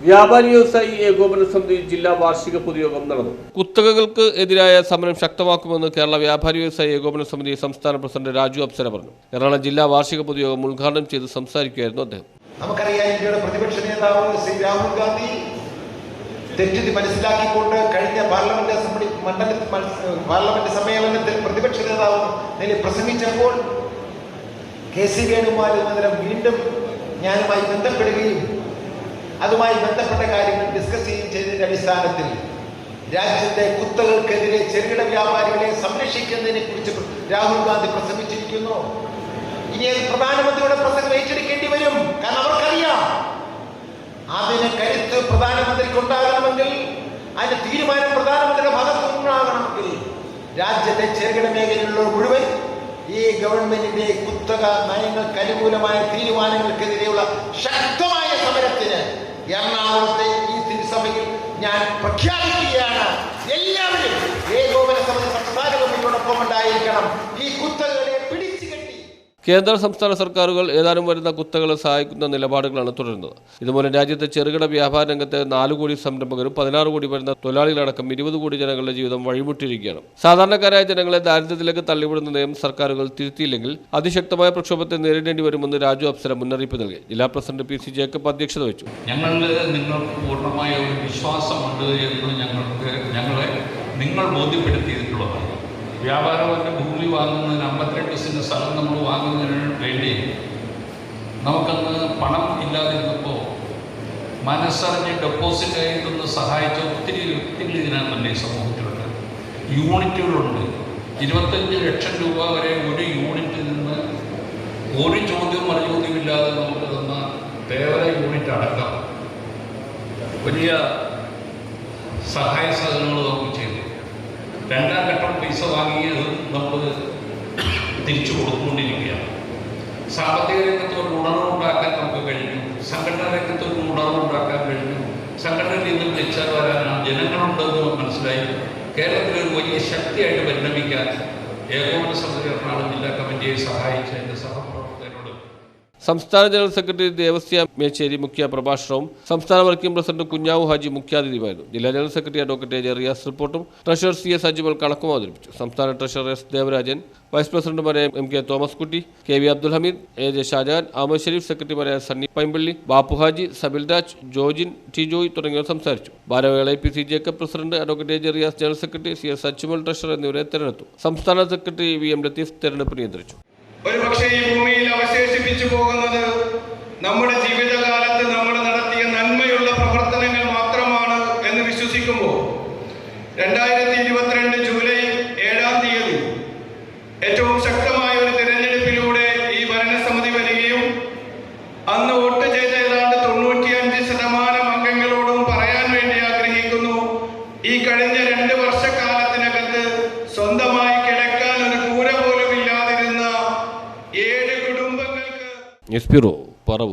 വ്യാപാരി വ്യവസായി ഏകോപന സമിതി ജില്ലാ വാർഷിക പൊതുയോഗം നടന്നു. കുത്തകകൾക്ക് എതിരായ സമരം ശക്തമാക്കുമെന്ന് കേരള വ്യാപാരി വ്യവസായി ഏകോപന സമിതി സംസ്ഥാന പ്രസിഡന്റ് രാജു അപ്സര പറഞ്ഞു. എറണാകുളം ജില്ലാ വാർഷിക പൊതുയോഗം ഉദ്ഘാടനം ചെയ്ത് സംസാരിക്കുകയായിരുന്നു അദ്ദേഹം. നമുക്കറിയാം ഇന്ത്യയുടെ പ്രതിപക്ഷ നേതാവ് ശ്രീ രാഹുൽ ഗാന്ധി തെറ്റിദ്ധി മനസ്സിലാക്കിക്കൊണ്ട് കഴിഞ്ഞ പാർലമെന്റ് അസംബ്ലി മണ്ഡലത്തിൽ പാർലമെന്റ് സമ്മേളനത്തിൽ പ്രതിപക്ഷ നേതാവ് നിലയിൽ പ്രസംഗിച്ചപ്പോൾ കെ സി വേണുഗോപാൽ വീണ്ടും ഞാനുമായി ബന്ധപ്പെടുകയും അതുമായി ബന്ധപ്പെട്ട കാര്യങ്ങൾ ഡിസ്കസ് ചെയ്യുകയും ചെയ്തതിന്റെ അടിസ്ഥാനത്തിൽ രാജ്യത്തെ കുത്തകൾക്കെതിരെ ചെറുകിട വ്യാപാരികളെ സംരക്ഷിക്കുന്നതിനെ കുറിച്ച് രാഹുൽ ഗാന്ധി പ്രസംഗിച്ചിരിക്കുന്നു. ഇനി അത് പ്രധാനമന്ത്രിയുടെ പ്രസംഗം ഏറ്റെടുക്കേണ്ടി വരും. കാരണം അവർക്കറിയാം. അതിന് കരുത്ത് പ്രധാനമന്ത്രിക്ക് ഉണ്ടാകണമെങ്കിൽ അതിന്റെ തീരുമാനം പ്രധാനമന്ത്രിയുടെ ഭാഗത്തു നിന്നാകണമെങ്കിൽ രാജ്യത്തെ ചെറുകിട മേഖലയിലുള്ള മുഴുവൻ ഈ ഗവൺമെന്റിന്റെ കുത്തക നയങ്ങൾക്ക് അനുകൂലമായ തീരുമാനങ്ങൾക്കെതിരെയുള്ള ശക്തമായ എറണാകുളത്തെ ഈ തിരുസഭയിൽ ഞാൻ പ്രഖ്യാപിക്കുകയാണ്. എല്ലാവരും ഏകോപന സമിതി സംസ്ഥാന കമ്മിറ്റിയോടൊപ്പം ഉണ്ടായിരിക്കണം. ഈ കെട്ടി കേന്ദ്ര സംസ്ഥാന സർക്കാരുകൾ ഏതാനും വരുന്ന കുത്തകളെ സഹായിക്കുന്ന നിലപാടുകളാണ് തുടരുന്നത്. ഇതുമൂലം രാജ്യത്തെ ചെറുകിട വ്യാപാര രംഗത്തെ നാല് കോടി സംരംഭകരും പതിനാറ് കോടി വരുന്ന തൊഴിലാളികളടക്കം ഇരുപത് കോടി ജനങ്ങളുടെ ജീവിതം വഴിമുട്ടിയിരിക്കുകയാണ്. സാധാരണക്കാരായ ജനങ്ങളെ ദാരിദ്ര്യത്തിലേക്ക് തള്ളിവിടുന്ന നയം സർക്കാരുകൾ തിരുത്തിയില്ലെങ്കിൽ അതിശക്തമായ പ്രക്ഷോഭത്തെ നേരിടേണ്ടി വരുമെന്ന് രാജു അപ്സര മുന്നറിയിപ്പ് നൽകി. ജില്ലാ പ്രസിഡന്റ് പി സി ജേക്കബ് അധ്യക്ഷത ഞങ്ങളിൽ നിങ്ങൾക്ക് പൂർണമായ ഒരു വിശ്വാസമുണ്ട് എന്ന് ഞങ്ങൾക്ക് ഞങ്ങളെ നിങ്ങൾ ബോധ്യപ്പെടുത്തിയിട്ടുള്ളതാണ്. വ്യാപാരവന്റെ ഭൂമി വാങ്ങുന്നതിന് അമ്പത്തിരണ്ട് സെന്റ് സ്ഥലം നമ്മൾ വാങ്ങുന്നതിന് വേണ്ടി നമുക്കന്ന് പണം ഇല്ലാതിരുന്നപ്പോൾ മനസ്സറിഞ്ഞ് ഡെപ്പോസിറ്റ് ആയിട്ടൊന്ന് സഹായിച്ച ഒത്തിരി വ്യക്തികൾ ഇതിനകത്തുണ്ട് ഈ സമൂഹത്തിലുണ്ട്. യൂണിറ്റുകളുണ്ട്. ഇരുപത്തഞ്ച് ലക്ഷം രൂപ വരെ ഒരു യൂണിറ്റിൽ നിന്ന് ഒരു ചോദ്യവും മറുചോദ്യമില്ലാതെ നമുക്ക് തന്ന തേവര യൂണിറ്റ് അടക്കം. വലിയ സഹായ സഹകരണങ്ങൾ നമുക്ക് ചെയ്തു. രണ്ടാം ഘട്ടം പൈസ വാങ്ങിയത് നമ്മൾ തിരിച്ചു കൊടുത്തുകൊണ്ടിരിക്കുകയാണ്. സാമ്പത്തിക രംഗത്ത് ഒരു ഉണർവുണ്ടാക്കാൻ നമുക്ക് കഴിഞ്ഞു. സംഘടനാ രംഗത്ത് ഒരു ഉണർവുണ്ടാക്കാൻ കഴിഞ്ഞു. സംഘടനയിൽ നിന്നും തിരിച്ചാൽ വരാനാണ് ജനങ്ങളുണ്ടെന്ന് മനസ്സിലായി. കേരളത്തിലെ ഒരു വലിയ ശക്തിയായിട്ട് പരിണമിക്കാൻ ഏകോപന സമിതി എറണാകുളം ജില്ലാ കമ്മിറ്റിയെ സഹായിച്ച എന്റെ സഹപ്രവർത്തകരോട് സംസ്ഥാന ജനറൽ സെക്രട്ടറി ദേവസ്യ മേച്ചേരി മുഖ്യ പ്രഭാഷണവും സംസ്ഥാന വർക്കിംഗ് പ്രസിഡന്റ് കുഞ്ഞാവു ഹാജി മുഖ്യാതിഥിയുമായിരുന്നു. ജില്ലാ general secretary advocate A Riyas റിപ്പോർട്ടും ട്രഷറർ സി എസ് അജിമൽ കണക്കും അവതരിപ്പിച്ചു. സംസ്ഥാന ട്രഷറർ എസ് ദേവരാജൻ വൈസ് പ്രസിഡന്റുമാരായ M K Thomas Kutty K V Abdul Hameed A J Shajan Ahmed Sharif സെക്രട്ടറിമാരായ സണ്ണി പൈമ്പള്ളി ബാപ്പു ഹാജി സബിൽ രാജ് ജോജിൻ ടി ജോയ് തുടങ്ങിയവർ സംസാരിച്ചു. ഭാരവേള P C Jacob president advocate A Riyas general secretary C S Achumal treasurer എന്നിവരെ തെരഞ്ഞെടുത്തു. സംസ്ഥാന സെക്രട്ടറി വി എം ലത്തീഫ് തെരഞ്ഞെടുപ്പ് നിയന്ത്രിച്ചു. ഒരുപക്ഷെ ഈ ഭൂമിയിൽ അവശേഷിപ്പിച്ചു പോകുന്നത് നമ്മുടെ ജീവിതകാലത്ത് നമ്മൾ നടത്തിയ നന്മയുള്ള പ്രവർത്തനങ്ങൾ മാത്രമാണ് എന്ന് വിശ്വസിക്കുമ്പോൾ രണ്ടായിരത്തി ഇരുപത്തിരണ്ട് ജൂലൈ ഏഴാം തീയതി ഏറ്റവും ശക്തമായ ഒരു തിരഞ്ഞെടുപ്പിലൂടെ ഈ ഭരണസമിതി വരികയും അന്ന് inspiró para